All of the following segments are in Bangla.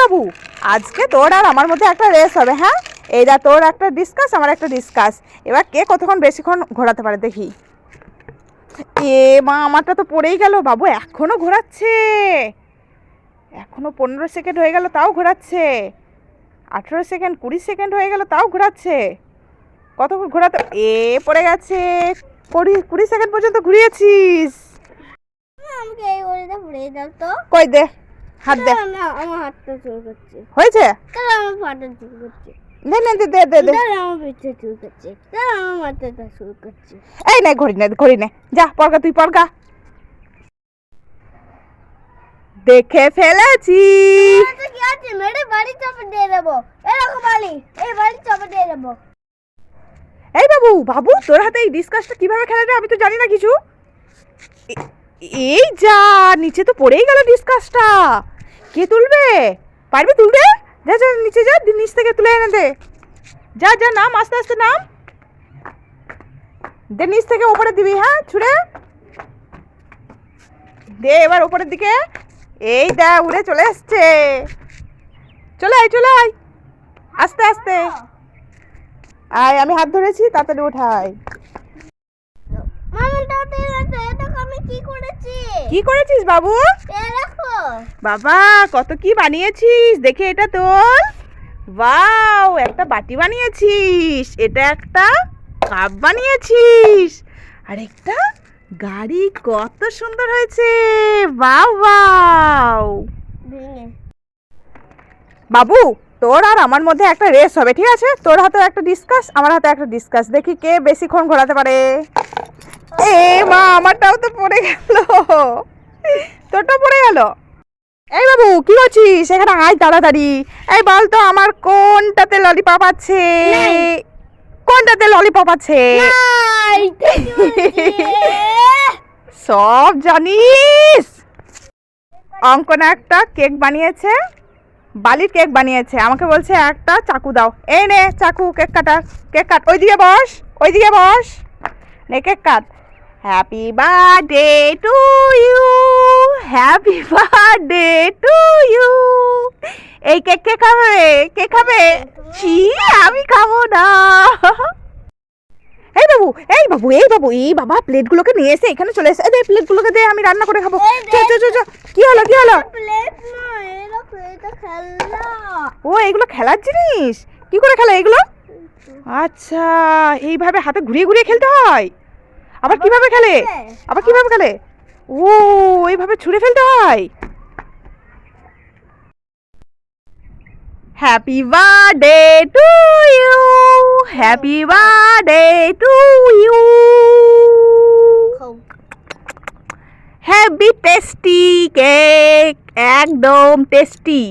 বাবু আজকে তোর আর আমার মধ্যে একটা রেস হবে হ্যাঁ? এই দা তোর একটা ডিসকাস আমার একটা ডিসকাস এবার কে কতক্ষণ বেশিক্ষণ ঘোরাতে পারে দেখি। এ মা আমারটা তো পড়েই গেল বাবু এখনও ঘোরাচ্ছে। এখনও পনেরো সেকেন্ড হয়ে গেল তাও ঘোরাচ্ছে। আঠেরো সেকেন্ড কুড়ি সেকেন্ড হয়ে গেল তাও ঘোরাচ্ছে। কতক্ষণ ঘোরাতে এ পড়ে গেছে। কুড়ি কুড়ি সেকেন্ড পর্যন্ত ঘুরিয়েছিস। আমাকে এই দাও তো। কই দে। হাত দে। আমার হাতটা চুল করছে হয়েছে? তাহলে আমার পাটা চুল করছে দে নে দে দে দে। দে আমার পিঠে চুল করছে তাহলে আমার মাথাটা চুল করছে এই নে ঘড়ি নে ঘড়ি নে। যা পড়গা তুই পড়গা। দেখে ফেলেছি। কি আছে? মেরে বাড়ি চাপে দিয়ে দেবো। এরকম বাড়ি এই বাড়ি চাপে দিয়ে দেবো। এই বাবু বাবু তোর হাতে এই ডিসকাসটা কীভাবে খেলা যায় আমি তো জানি না কিছু। এই যা, নিচে তো পড়েই গেল ডিসকাসটা কে তুলবে? পারবে তুলবে যা যা, নিচে যা নিচ থেকে তুলে এনে দে। যা যা, নাম, আস্তে আস্তে নাম। দে, নিচ থেকে ওপরে দিবি হ্যাঁ ছুড়ে। দে, এবার ওপরের দিকে। এই দা উড়ে চলে এসছে। চলে আয় চলে আয়। আস্তে আস্তে। আয়, আমি হাত ধরেছি, তাড়াতাড়ি উঠাই মামা দাদা এটা আমি কি করেছি কি করেছিস বাবু? বাবা কত কি বানিয়েছিস? দেখে এটা তোর ওয়াও একটা বাটি বানিয়েছিস। এটা একটা কাপ বানিয়েছিস। আর একটা গাড়ি কত সুন্দর হয়েছে। বাও বাও বাবু তোর আর আমার মধ্যে একটা রেস হবে ঠিক আছে? তোর হাতে একটা ডিসকাস আমার হাতে একটা ডিসকাস দেখি কে বেশিক্ষণ ঘোরাতে পারে। এ মা আমারটাও তো পড়ে গেল। তোরটা পড়ে গেল? এই বাবু কি করছিস? এখানে আয় তাড়াতাড়ি। এই বল তো আমার কোনটাতে ললিপপ আছে? কোনটাতে ললিপপ আছে। সব জানিস। অঙ্কনা একটা কেক বানিয়েছে বালির কেক বানিয়েছে। আমাকে বলছে একটা চাকু দাও। এই নে চাকু কেক কাটা কেক কাট। ওইদিকে বস ওইদিকে বস। নে cake cut. Happy birthday to you happy birthday to you এই কেক কে খাবে? কে খাবে? ছি আমি খাব না। এই বাবু এই বাবু এই বাবু এই বাবা প্লেটগুলোকে নিয়ে এসে এখানে চলে এসে দে প্লেটগুলোকে দে আমি রান্না করে খাব। চ চ চ কি হলো কি হলো? ও এগুলো খেলার জিনিস? কি করে খেলা এগুলো? আচ্ছা এইভাবে হাতে ঘুরিয়ে ঘুরিয়ে খেলতে হয়? আবার কীভাবে খেলে? আবার কীভাবে খেলে? ও এইভাবে ছুঁড়ে ফেলতে হয়? Happy birthday to you happy birthday to you happy tasty cake একদম টেস্টি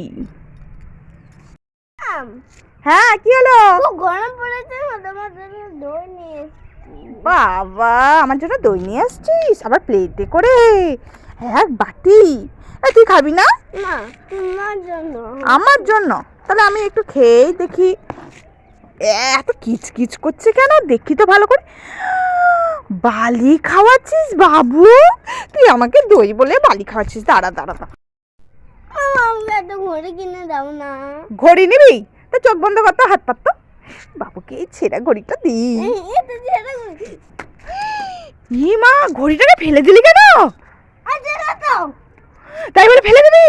হ্যাঁ কি হলো? গরম পড়েছে তোমার জন্য দই নিয়ে। বাবা আমার জন্য দই নিয়ে আসছিস? আবার প্লেটে করে। এক বাটি। এই তুই খাবি না? না আমার জন্য। তাহলে আমি একটু খেয়েই দেখি। এত কিচকিচ করছে কেন? দেখি তো ভালো করে। বালি খাওয়াচ্ছিস বাবু? তুই আমাকে দই বলে বালি খাওয়াচ্ছিস। দাঁড়া দাঁড়া দাঁড়া। ঘড়ি কিনে দাও না। ঘড়ি নিবি? তা চোখ বন্ধ করতো হাত পাতত বাবুকে এই ছেঁড়া ঘড়িটা দিই। ই মা ঘড়িটাকে ফেলে দিলি কেন? তাই বলে ফেলে দিবি?